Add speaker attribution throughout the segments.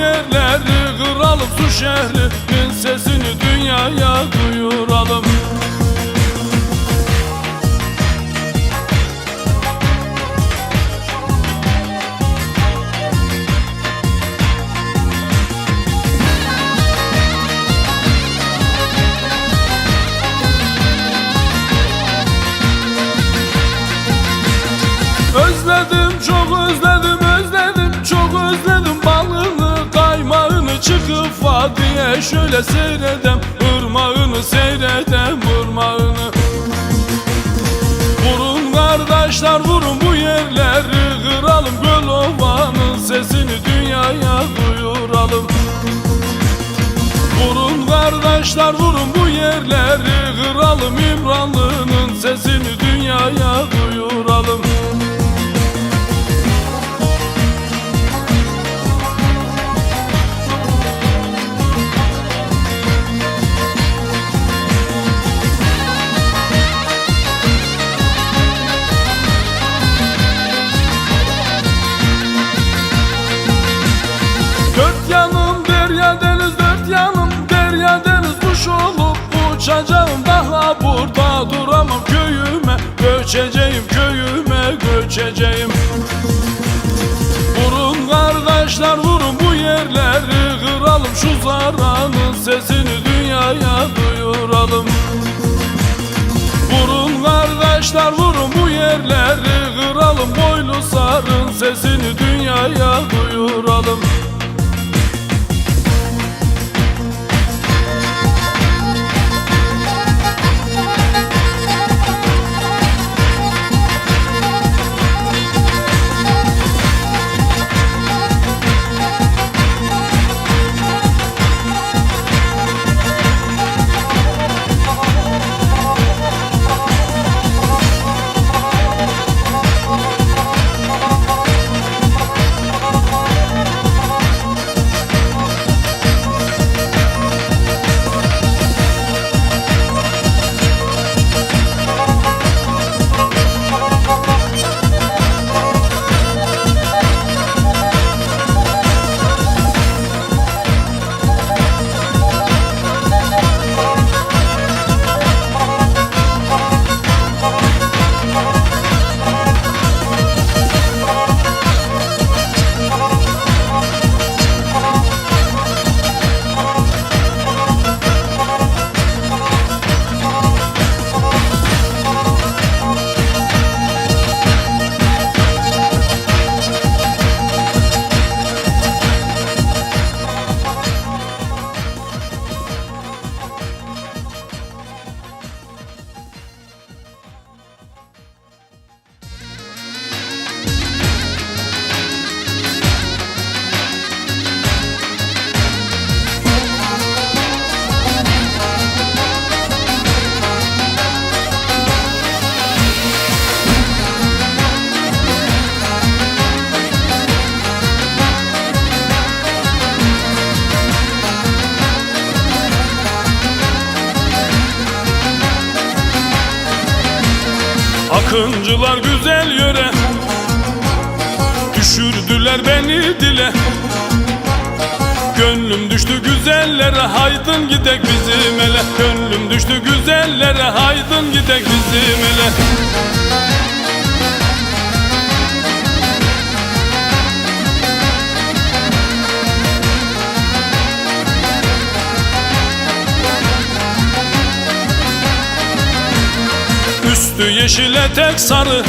Speaker 1: yerleri kıralım su şehrinin sesini dünyaya duyuralım. Özledim çok özledim çıkıp vadiye şöyle seyredem ırmağını seyredem ırmağını. Vurun kardeşler vurun bu yerleri kıralım göl ovanın sesini dünyaya duyuralım. Vurun kardeşler vurun bu yerleri kıralım İmranlı'nın göçeceğim köyüme göçeceğim. Vurun kardeşler vurun bu yerleri. Kıralım şu zaranın sesini dünyaya duyuralım. Vurun kardeşler vurun bu yerleri. Kıralım boylu sarın sesini dünyaya duyuralım Akıncılar güzel yöre. Düşürdüler beni dile. Gönlüm düştü güzellere haydın gidek bizim ele. Gönlüm düştü güzellere haydın gidek bizim ele Üstü yeşil etek sarı.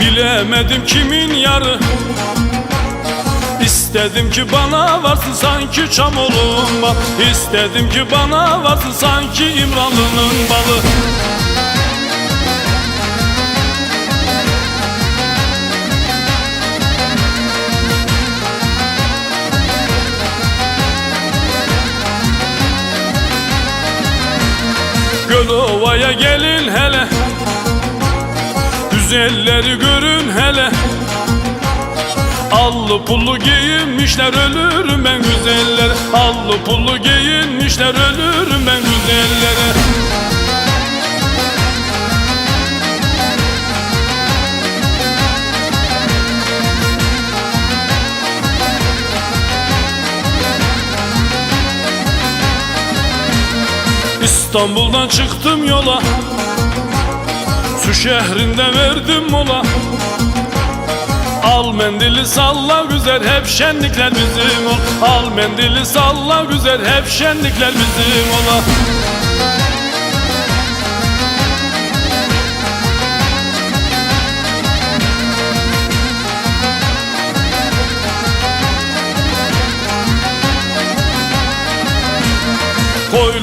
Speaker 1: Bilemedim kimin yarı. İstedim ki bana varsın sanki Çamolun bal İstedim ki bana varsın sanki İmranlı'nın balı Gölova'ya gelin hele. Güzelleri görün hele. Allı pullu giyinmişler ölürüm ben güzeller Allı pullu giyinmişler ölürüm ben güzellere İstanbul'dan çıktım yola. Su şehrinde verdim mola. Al mendili salla güzel hep şenlikler bizim ol. Al mendili salla güzel hep şenlikler bizim ola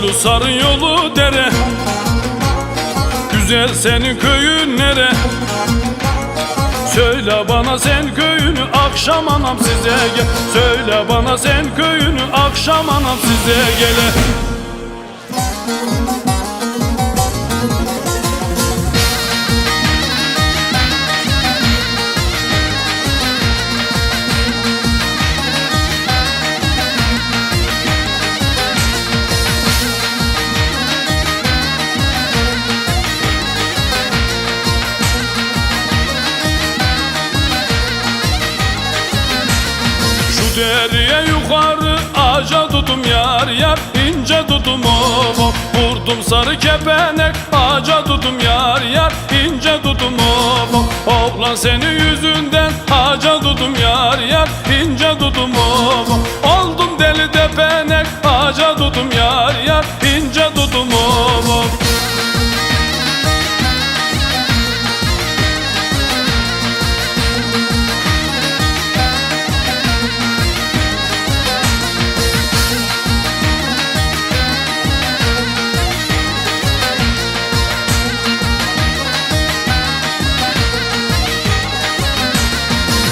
Speaker 1: sarı yolu dere. Güzel senin köyün nere? Söyle bana sen köyünü akşam anam size gel. Söyle bana sen köyünü akşam anam size gele tutum yar yar ince tutum of of Vurdum sarı kepenek ağaca tutum yar yar ince tutum of of Oğlan senin yüzünden ağaca tutum yar yar ince tutum of Oldum deli tepenek ağaca tutum yar yar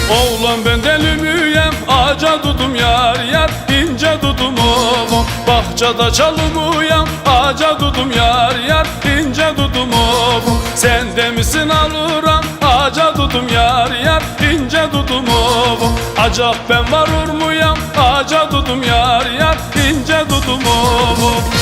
Speaker 1: Oğlan ben deli müyem Ağaca tutum yar yar ince tutum ovom Bahçada çalım uyam Ağaca tutum yar yar ince tutum ovom Sen de misin alıram? Ağaca tutum yar yar ince tutum ovom Acap ben varur muyam Ağaca tutum yar yar ince tutum ovom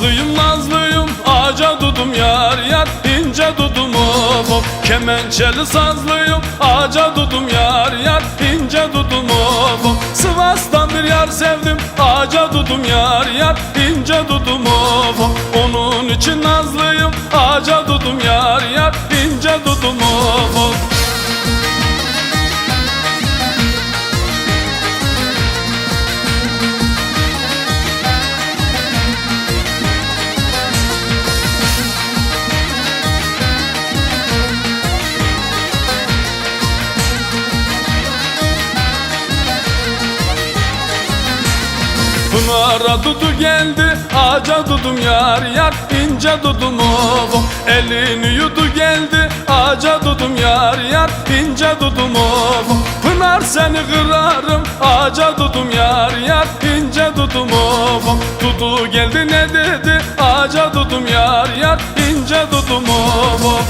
Speaker 1: Sivaslıyım nazlıyım ağaca dudum yar yar ince dudum of of Kemençeli sazlıyım ağaca dudum yar yar ince dudum of of Sivas'tan bir yar sevdim ağaca dudum yar yar ince dudum of of Onun için nazlıyım Pınar'a dudu geldi ağaca dudum yar yar ince dudum ovom Elini yudu geldi ağaca dudum yar yar ince dudum ovom Pınar seni kırarım ağaca dudum yar yar ince dudum ovom Dudu geldi ne dedi ağaca dudum yar yar ince dudum ovom